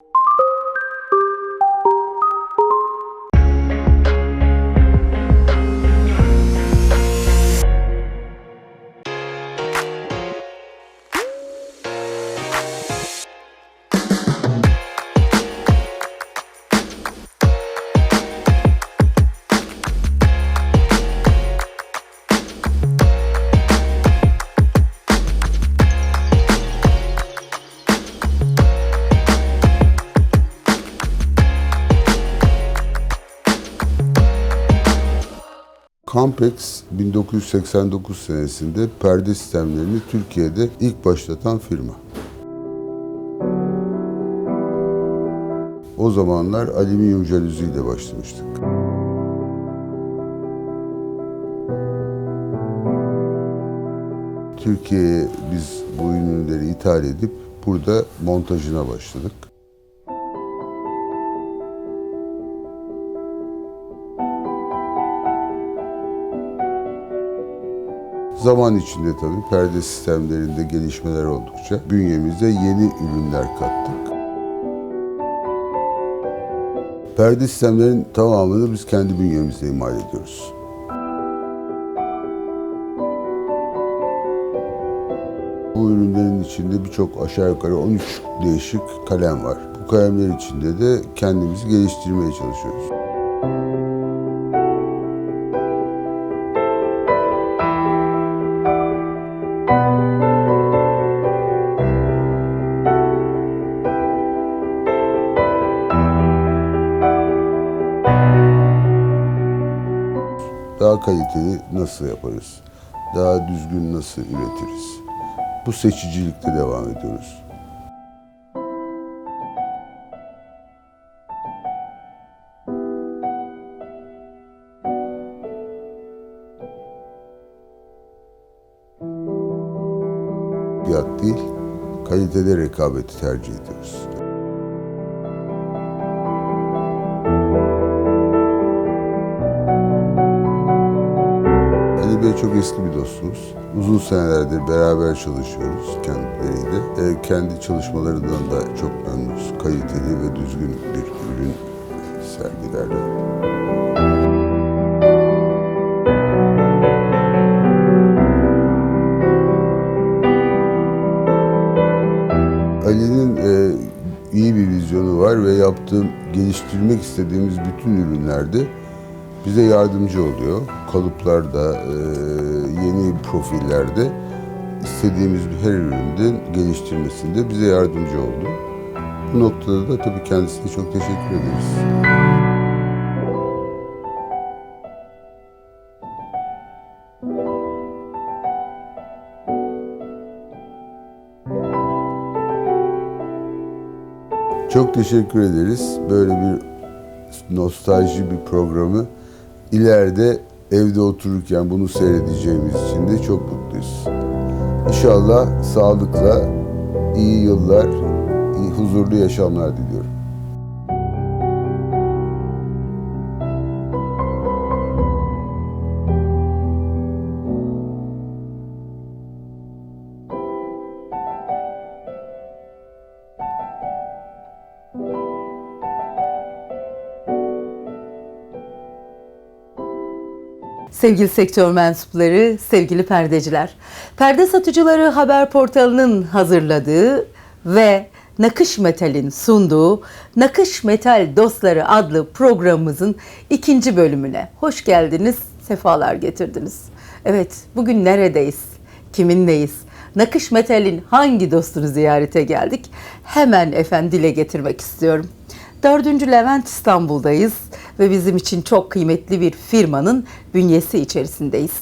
you Campex 1989 senesinde perde sistemlerini Türkiye'de ilk başlatan firma. O zamanlar alüminyum jalüziyle başlamıştık. Türkiye'ye biz bu ürünleri ithal edip burada montajına başladık. Zaman içinde tabii perde sistemlerinde gelişmeler oldukça bünyemize yeni ürünler kattık. Perde sistemlerin tamamını biz kendi bünyemizde imal ediyoruz. Bu ürünlerin içinde birçok aşağı yukarı 13 değişik kalem var. Bu kalemler içinde de kendimizi geliştirmeye çalışıyoruz. Daha kaliteli nasıl yaparız? Daha düzgün nasıl üretiriz? Bu seçicilikte devam ediyoruz. Fiyat değil, kalitede rekabeti tercih ediyoruz. Çok eski bir dostumuz. Uzun senelerdir beraber çalışıyoruz kendileriyle. E, kendi çalışmalarından da çok memnunuz. Kaliteli ve düzgün bir ürün sergilerler. Ali'nin e, iyi bir vizyonu var ve yaptığım, geliştirmek istediğimiz bütün ürünlerde bize yardımcı oluyor. Kalıplarda, e, yeni profillerde istediğimiz her ürünün geliştirmesinde bize yardımcı oldu. Bu noktada da tabii kendisine çok teşekkür ederiz. Çok teşekkür ederiz. Böyle bir nostalji bir programı ileride evde otururken bunu seyredeceğimiz için de çok mutluyuz. İnşallah sağlıkla iyi yıllar, iyi huzurlu yaşamlar diliyorum. Sevgili sektör mensupları, sevgili perdeciler. Perde Satıcıları Haber Portalı'nın hazırladığı ve Nakış Metal'in sunduğu Nakış Metal Dostları adlı programımızın ikinci bölümüne hoş geldiniz, sefalar getirdiniz. Evet, bugün neredeyiz? Kiminleyiz? Nakış Metal'in hangi dostunu ziyarete geldik? Hemen efendim dile getirmek istiyorum. 4. Levent İstanbul'dayız ve bizim için çok kıymetli bir firmanın bünyesi içerisindeyiz.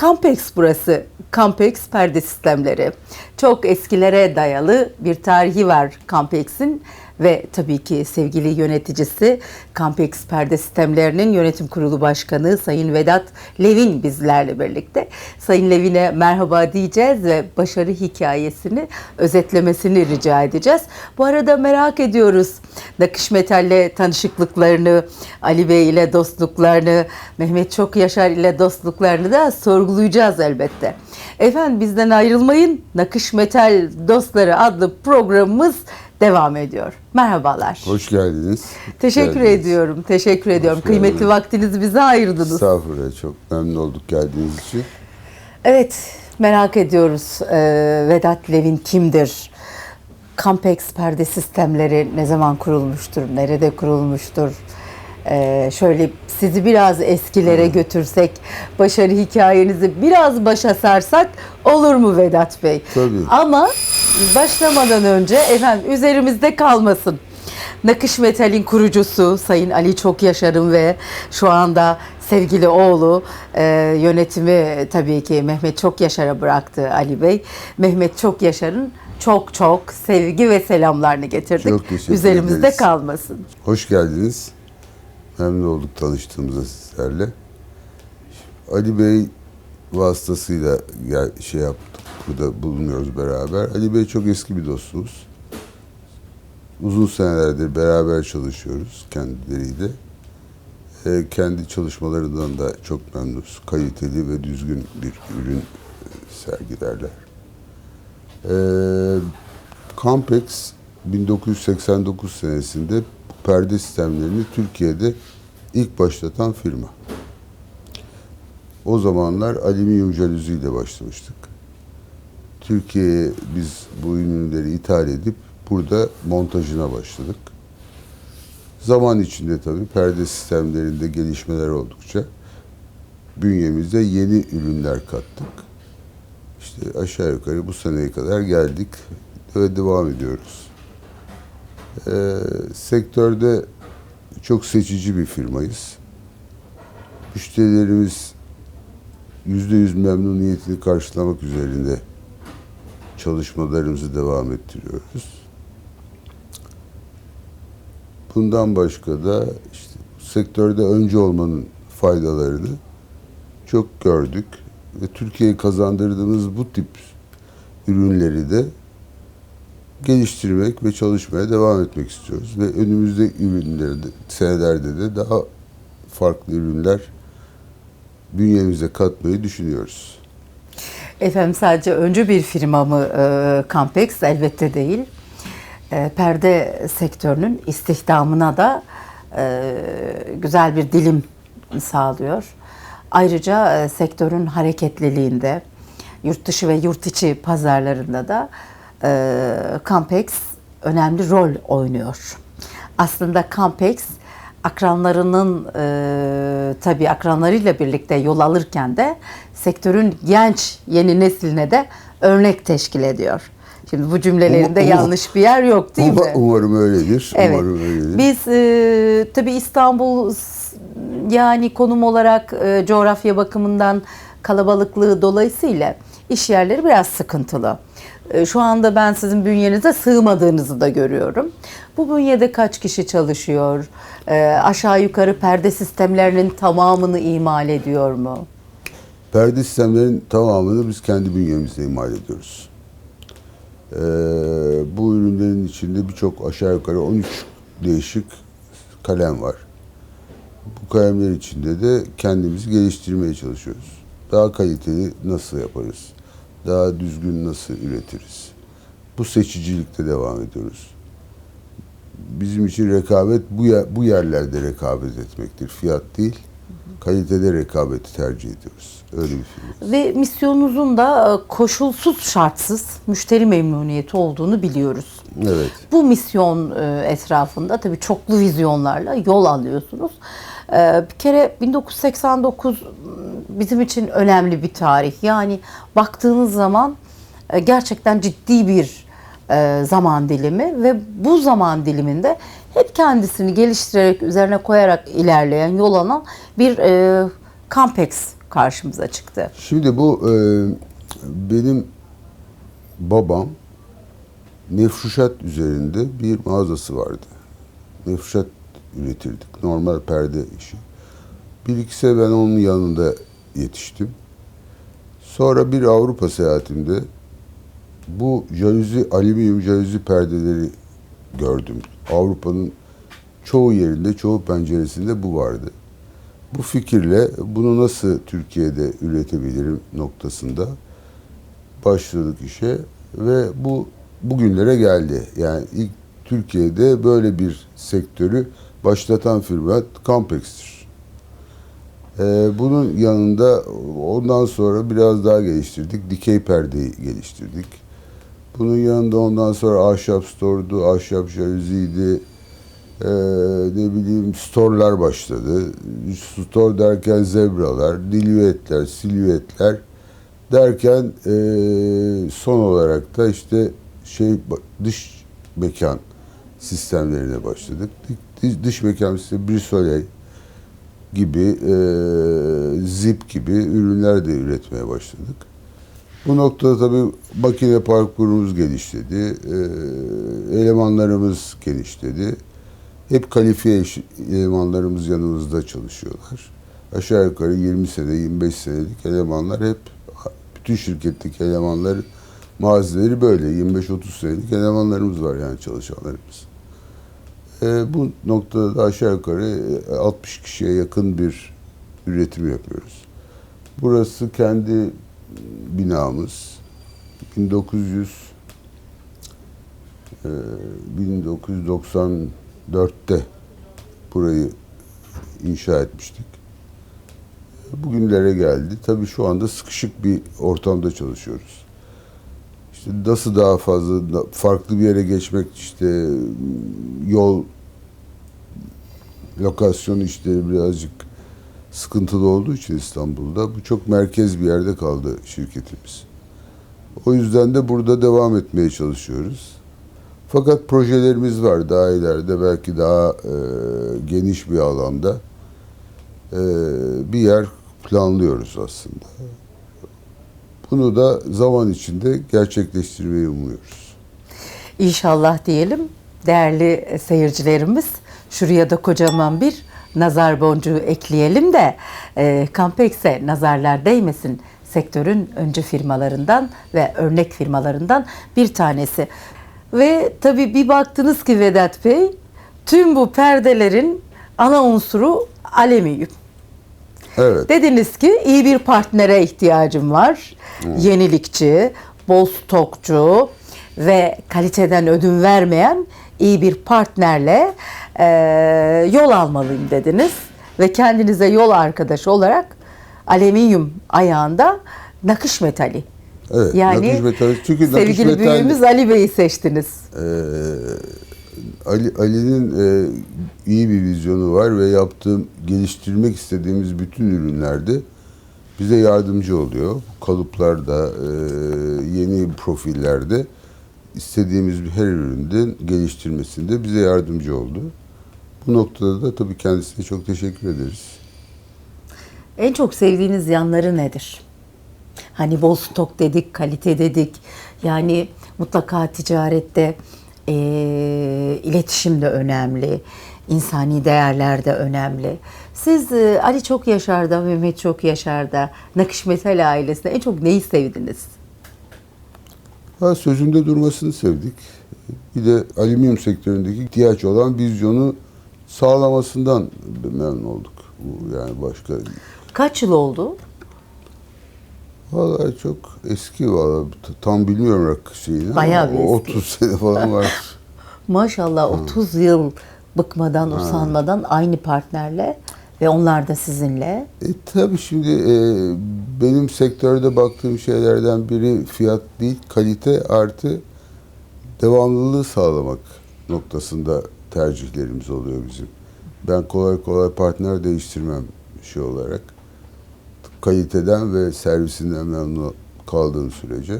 Campex burası. Campex perde sistemleri. Çok eskilere dayalı bir tarihi var Campex'in ve tabii ki sevgili yöneticisi Campex Perde Sistemlerinin Yönetim Kurulu Başkanı Sayın Vedat Levin bizlerle birlikte. Sayın Levin'e merhaba diyeceğiz ve başarı hikayesini özetlemesini rica edeceğiz. Bu arada merak ediyoruz Nakış Metal'le tanışıklıklarını, Ali Bey ile dostluklarını, Mehmet Çok Yaşar ile dostluklarını da sorgulayacağız elbette. Efendim bizden ayrılmayın. Nakış Metal Dostları adlı programımız devam ediyor. Merhabalar. Hoş geldiniz. Teşekkür Geldiniz. ediyorum. Teşekkür ediyorum. geldiniz. Kıymetli vaktinizi bize ayırdınız. Estağfurullah çok memnun olduk geldiğiniz için. Evet, merak ediyoruz. Ee, Vedat Levin kimdir? Campex perde sistemleri ne zaman kurulmuştur? Nerede kurulmuştur? Ee, şöyle sizi biraz eskilere götürsek, başarı hikayenizi biraz başa sarsak olur mu Vedat Bey? Tabii. Ama başlamadan önce efendim üzerimizde kalmasın. Nakış Metal'in kurucusu Sayın Ali Çok Yaşar'ın ve şu anda sevgili oğlu e, yönetimi tabii ki Mehmet Çok Yaşar'a bıraktı Ali Bey. Mehmet Çok Yaşar'ın çok çok sevgi ve selamlarını getirdik. Çok teşekkür Üzerimizde ederiz. kalmasın. Hoş geldiniz. Memnun olduk tanıştığımıza sizlerle. Ali Bey vasıtasıyla şey yaptık. Burada bulunuyoruz beraber. Ali Bey çok eski bir dostumuz. Uzun senelerdir beraber çalışıyoruz kendileriyle. Ee, kendi çalışmalarından da çok memnunuz. Kaliteli ve düzgün bir ürün e, sergilerler. Ee, Campex 1989 senesinde perde sistemlerini Türkiye'de ilk başlatan firma. O zamanlar alüminyum jaluzi ile başlamıştık. Türkiye'ye biz bu ürünleri ithal edip burada montajına başladık. Zaman içinde tabii perde sistemlerinde gelişmeler oldukça bünyemize yeni ürünler kattık. İşte aşağı yukarı bu seneye kadar geldik ve devam ediyoruz. Ee, sektörde çok seçici bir firmayız. Müşterilerimiz yüzde yüz memnuniyetini karşılamak üzerinde çalışmalarımızı devam ettiriyoruz. Bundan başka da işte sektörde önce olmanın faydalarını çok gördük ve Türkiye'ye kazandırdığımız bu tip ürünleri de geliştirmek ve çalışmaya devam etmek istiyoruz ve önümüzde ürünlerde senelerde de daha farklı ürünler bünyemize katmayı düşünüyoruz. Efendim sadece öncü bir firma mı e, Campex? Elbette değil. E, perde sektörünün istihdamına da e, güzel bir dilim sağlıyor. Ayrıca e, sektörün hareketliliğinde, yurt dışı ve yurt içi pazarlarında da Campex önemli rol oynuyor. Aslında Campex akranlarının e, tabii akranlarıyla birlikte yol alırken de sektörün genç yeni nesline de örnek teşkil ediyor. Şimdi bu cümlelerinde Uma- uma- yanlış bir yer yok değil Uma- mi? Umarım öyledir. Evet. Umarım öyledir. Biz e, tabii İstanbul yani konum olarak e, coğrafya bakımından kalabalıklığı dolayısıyla iş yerleri biraz sıkıntılı. E, şu anda ben sizin bünyenize sığmadığınızı da görüyorum. Bu bünyede kaç kişi çalışıyor? E, aşağı yukarı perde sistemlerinin tamamını imal ediyor mu? Perde sistemlerin tamamını biz kendi bünyemizde imal ediyoruz. Ee, bu ürünlerin içinde birçok aşağı yukarı 13 değişik kalem var. Bu kalemler içinde de kendimizi geliştirmeye çalışıyoruz. Daha kaliteli nasıl yaparız? Daha düzgün nasıl üretiriz? Bu seçicilikte devam ediyoruz. Bizim için rekabet bu yer, bu yerlerde rekabet etmektir. Fiyat değil, kalitede rekabeti tercih ediyoruz. Öyle bir firma. Ve misyonunuzun da e, koşulsuz şartsız müşteri memnuniyeti olduğunu biliyoruz. Evet. Bu misyon e, etrafında tabii çoklu vizyonlarla yol alıyorsunuz. E, Bir kere 1989 bizim için önemli bir tarih. Yani baktığınız zaman e, gerçekten ciddi bir e, zaman dilimi ve bu zaman diliminde hep kendisini geliştirerek, üzerine koyarak ilerleyen, yol alan bir e, Campex karşımıza çıktı. Şimdi bu e, benim babam mefruşat üzerinde bir mağazası vardı. Mefruşat üretirdik. Normal perde işi. Bir iki sene ben onun yanında yetiştim. Sonra bir Avrupa seyahatimde bu jaluzi, alüminyum jaluzi perdeleri gördüm. Avrupa'nın çoğu yerinde, çoğu penceresinde bu vardı. Bu fikirle bunu nasıl Türkiye'de üretebilirim noktasında başladık işe ve bu bugünlere geldi. Yani ilk Türkiye'de böyle bir sektörü başlatan firma Campex'tir. Ee, bunun yanında ondan sonra biraz daha geliştirdik. Dikey perdeyi geliştirdik. Bunun yanında ondan sonra ahşap store'du, ahşap jalüziydi, ee, ne bileyim store'lar başladı. Store derken zebralar, dilüetler, silüetler derken ee, son olarak da işte şey dış mekan sistemlerine başladık. Dış, dış mekan sistemi Brisolei gibi, e, Zip gibi ürünler de üretmeye başladık. Bu noktada tabii makine parkurumuz genişledi, e, elemanlarımız genişledi. Hep kalifiye elemanlarımız yanımızda çalışıyorlar. Aşağı yukarı 20 sene, 25 senelik elemanlar hep bütün şirketteki elemanlar mağazaları böyle 25-30 senelik elemanlarımız var yani çalışanlarımız. E, bu noktada da aşağı yukarı e, 60 kişiye yakın bir üretim yapıyoruz. Burası kendi binamız. 1900 e, 1994'te burayı inşa etmiştik. Bugünlere geldi. Tabii şu anda sıkışık bir ortamda çalışıyoruz. İşte nasıl daha fazla farklı bir yere geçmek işte yol lokasyon işleri birazcık sıkıntılı olduğu için İstanbul'da bu çok merkez bir yerde kaldı şirketimiz. O yüzden de burada devam etmeye çalışıyoruz. Fakat projelerimiz var daha ileride belki daha e, geniş bir alanda e, bir yer planlıyoruz aslında. Bunu da zaman içinde gerçekleştirmeyi umuyoruz. İnşallah diyelim değerli seyircilerimiz. Şuraya da kocaman bir nazar boncuğu ekleyelim de e, Campex'e nazarlar değmesin. Sektörün öncü firmalarından ve örnek firmalarından bir tanesi. Ve tabii bir baktınız ki Vedat Bey tüm bu perdelerin ana unsuru alüminyum. Evet. Dediniz ki iyi bir partnere ihtiyacım var. Yenilikçi, bol stokçu ve kaliteden ödün vermeyen iyi bir partnerle e, yol almalıyım dediniz. Ve kendinize yol arkadaşı olarak alüminyum ayağında nakış metali. Evet, Yani nakış metal. Çünkü nakış sevgili metal- büyüğümüz Ali Bey'i seçtiniz. Ee, Ali Ali'nin e, iyi bir vizyonu var ve yaptığım geliştirmek istediğimiz bütün ürünlerde bize yardımcı oluyor. Kalıplarda, e, yeni profillerde istediğimiz her ürünün geliştirmesinde bize yardımcı oldu. Bu noktada da tabii kendisine çok teşekkür ederiz. En çok sevdiğiniz yanları nedir? Hani bol stok dedik, kalite dedik. Yani mutlaka ticarette eee, iletişim de önemli. insani değerler de önemli. Siz e, Ali Çok Yaşar'da, Mehmet Çok Yaşar'da, Nakış Metal ailesinde en çok neyi sevdiniz? Ha, sözünde durmasını sevdik. Bir de alüminyum sektöründeki ihtiyaç olan vizyonu sağlamasından memnun olduk. Bu yani başka Kaç yıl oldu? Vallahi çok eski valla tam bilmiyorum rakı şeyini. Bayağı bir eski. 30 sene falan var. Maşallah 30 yıl bıkmadan, usanmadan aynı partnerle ve onlar da sizinle. E tabii şimdi e, benim sektörde baktığım şeylerden biri fiyat değil, kalite artı devamlılığı sağlamak noktasında tercihlerimiz oluyor bizim. Ben kolay kolay partner değiştirmem şey olarak. Kaliteden ve servisinden memnun kaldığım sürece.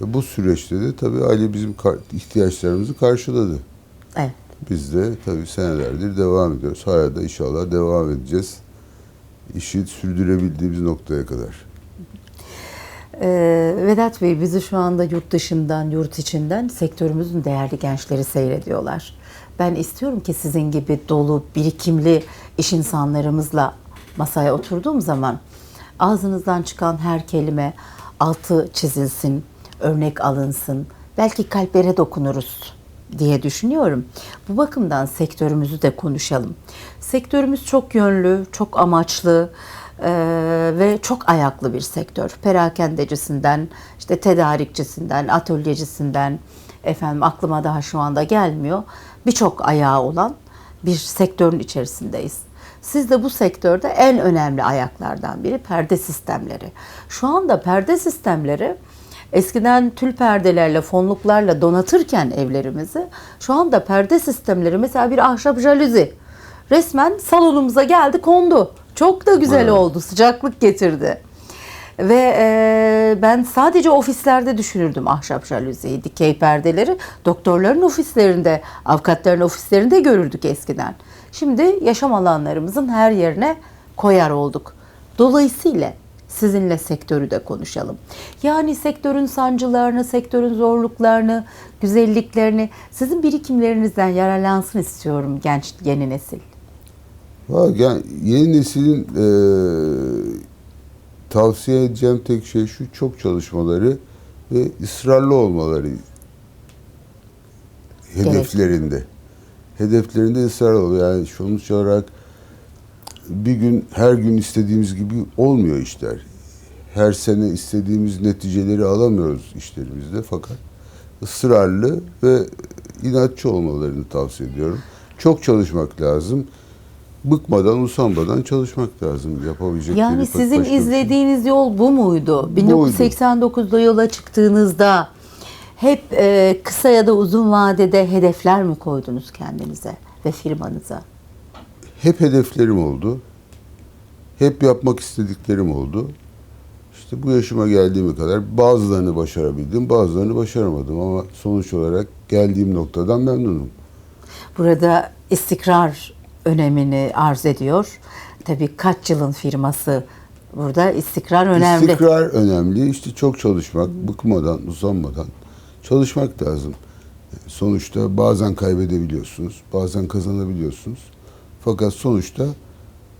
Ve bu süreçte de tabii Ali bizim ihtiyaçlarımızı karşıladı. Evet. Biz de tabii senelerdir devam ediyoruz. Hala da inşallah devam edeceğiz. İşi sürdürebildiğimiz noktaya kadar. Ee, Vedat Bey bizi şu anda yurt dışından, yurt içinden sektörümüzün değerli gençleri seyrediyorlar. Ben istiyorum ki sizin gibi dolu, birikimli iş insanlarımızla masaya oturduğum zaman ağzınızdan çıkan her kelime altı çizilsin, örnek alınsın. Belki kalplere dokunuruz diye düşünüyorum. Bu bakımdan sektörümüzü de konuşalım. Sektörümüz çok yönlü, çok amaçlı eee, ve çok ayaklı bir sektör. Perakendecisinden, işte tedarikçisinden, atölyecisinden, efendim aklıma daha şu anda gelmiyor. Birçok ayağı olan bir sektörün içerisindeyiz. Siz de bu sektörde en önemli ayaklardan biri perde sistemleri. Şu anda perde sistemleri eskiden tül perdelerle, fonluklarla donatırken evlerimizi şu anda perde sistemleri mesela bir ahşap jaluzi resmen salonumuza geldi kondu. Çok da güzel Evet. oldu, sıcaklık getirdi. Ve e, ben sadece ofislerde düşünürdüm ahşap jaluziyi, dikey perdeleri. Doktorların ofislerinde, avukatların ofislerinde görürdük eskiden. Şimdi yaşam alanlarımızın her yerine koyar olduk. Dolayısıyla sizinle sektörü de konuşalım. Yani sektörün sancılarını, sektörün zorluklarını, güzelliklerini, sizin birikimlerinizden yararlansın istiyorum genç yeni nesil. Valla yeni neslin e, tavsiye edeceğim tek şey şu çok çalışmaları ve ısrarlı olmaları hedeflerinde. Hedeflerinde ısrarlı oluyor. Yani sonuç olarak bir gün her gün istediğimiz gibi olmuyor işler. Her sene istediğimiz neticeleri alamıyoruz işlerimizde fakat ısrarlı ve inatçı olmalarını tavsiye ediyorum. Çok çalışmak lazım. Bıkmadan, usanmadan çalışmak lazım. Yapabilecekleri Yani sizin şey izlediğiniz yol bu muydu? 1989'da yola çıktığınızda hep e, kısa ya da uzun vadede hedefler mi koydunuz kendinize ve firmanıza? Hep hedeflerim oldu. Hep yapmak istediklerim oldu. İşte bu yaşıma geldiğime kadar bazılarını başarabildim, bazılarını başaramadım ama sonuç olarak geldiğim noktadan memnunum. Burada istikrar önemini arz ediyor. Tabii kaç yılın firması burada istikrar önemli. İstikrar önemli. İşte çok çalışmak, bıkmadan, usanmadan çalışmak lazım. Sonuçta bazen kaybedebiliyorsunuz, bazen kazanabiliyorsunuz. Fakat sonuçta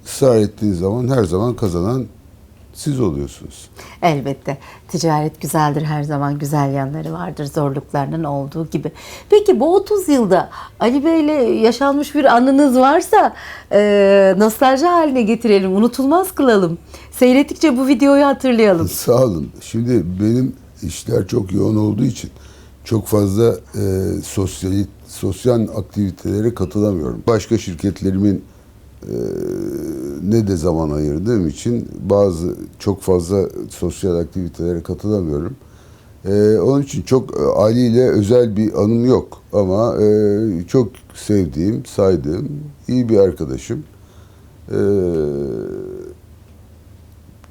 ısrar ettiğiniz zaman her zaman kazanan siz oluyorsunuz. Elbette. Ticaret güzeldir her zaman güzel yanları vardır zorluklarının olduğu gibi. Peki bu 30 yılda Ali Bey'le yaşanmış bir anınız varsa e, nostalji haline getirelim, unutulmaz kılalım. Seyrettikçe bu videoyu hatırlayalım. Sağ olun. Şimdi benim işler çok yoğun olduğu için çok fazla e, sosyal sosyal aktivitelere katılamıyorum. Başka şirketlerimin ne de zaman ayırdığım için bazı çok fazla sosyal aktivitelere katılamıyorum. E, onun için çok e, Ali ile özel bir anım yok ama e, çok sevdiğim, saydığım iyi bir arkadaşım. E,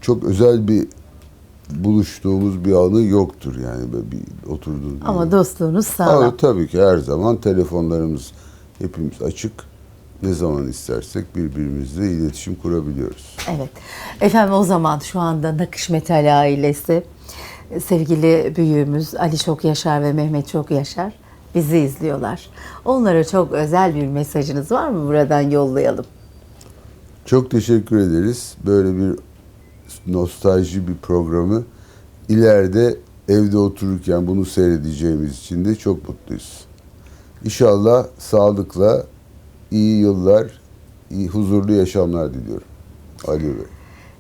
çok özel bir buluştuğumuz bir anı yoktur yani böyle bir oturduğun. Ama dostluğunuz sağlam. Ama tabii ki her zaman telefonlarımız hepimiz açık. Ne zaman istersek birbirimizle iletişim kurabiliyoruz. Evet. Efendim o zaman şu anda Nakış Metal ailesi sevgili büyüğümüz Ali Çok Yaşar ve Mehmet Çok Yaşar bizi izliyorlar. Onlara çok özel bir mesajınız var mı? Buradan yollayalım. Çok teşekkür ederiz. Böyle bir nostalji bir programı ileride evde otururken bunu seyredeceğimiz için de çok mutluyuz. İnşallah sağlıkla iyi yıllar, iyi huzurlu yaşamlar diliyorum. Ali Bey.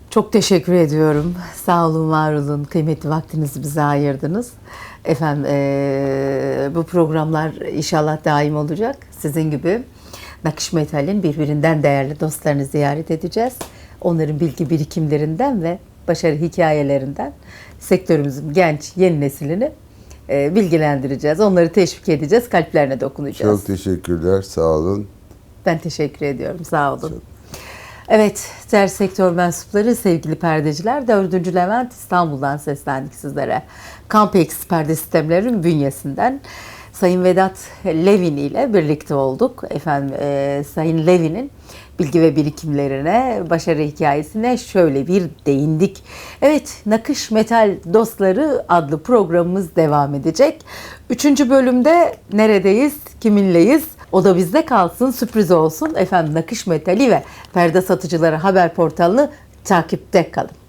Çok teşekkür ediyorum. Sağ olun, var olun. Kıymetli vaktinizi bize ayırdınız. Efendim eee, bu programlar inşallah daim olacak. Sizin gibi Nakış Metal'in birbirinden değerli dostlarını ziyaret edeceğiz. Onların bilgi birikimlerinden ve başarı hikayelerinden sektörümüzün genç yeni neslini eee, bilgilendireceğiz. Onları teşvik edeceğiz, kalplerine dokunacağız. Çok teşekkürler, sağ olun. Ben teşekkür ediyorum. Sağ olun. Evet, diğer sektör mensupları, sevgili perdeciler, 4. Levent İstanbul'dan seslendik sizlere. Campex perde sistemlerinin bünyesinden Sayın Vedat Levin ile birlikte olduk. Efendim, e, Sayın Levin'in bilgi ve birikimlerine, başarı hikayesine şöyle bir değindik. Evet, Nakış Metal Dostları adlı programımız devam edecek. Üçüncü bölümde neredeyiz, kiminleyiz? O da bizde kalsın, sürpriz olsun. Efendim Nakış Metali ve Perde Satıcıları Haber Portalı'nı takipte kalın.